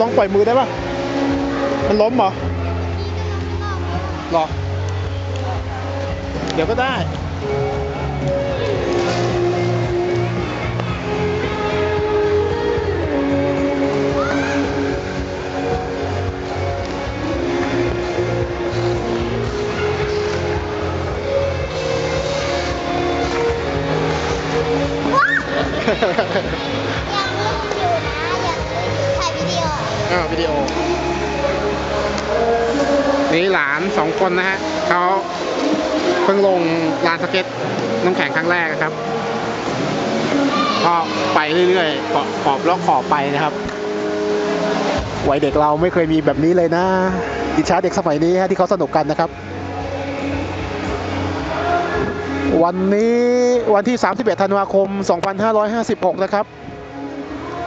ลองปล่อยมือได้ปะมันล้มเหรอหรอ เดี๋ยวก็ได้อยาก วิดีโอ นี่หลานสองคนนะฮะเขาเพิ่งลงลานสเก็ตน้ำแข็งครั้งแรกนะครับก็ไปเรื่อยๆขอบขอบแล้วขอบไปนะครับวัยเด็กเราไม่เคยมีแบบนี้เลยนะอิจฉาเด็กสมัยนี้ฮะที่เขาสนุกกันนะครับ วันนี้วันที่ 31 ธันวาคม 2556 นะครับ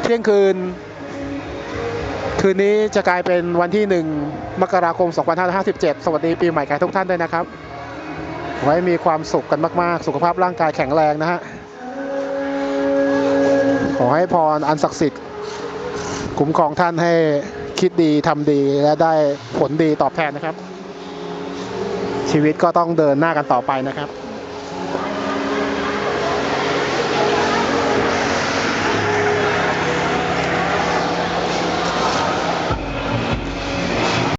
เที่ยงคืน คืนนี้จะกลายเป็นวันที่ 1 มกราคม 2557 สวัสดีปีใหม่แก่ทุกท่านด้วยนะครับขอให้มีความสุขกันมาก ๆ สุขภาพร่างกายแข็งแรงนะฮะ ขอให้พรอันศักดิ์สิทธิ์ คุ้มครองท่านให้คิดดีทำดีและได้ผลดีตอบแทนนะครับ ชีวิตก็ต้องเดินหน้ากันต่อไปนะครับ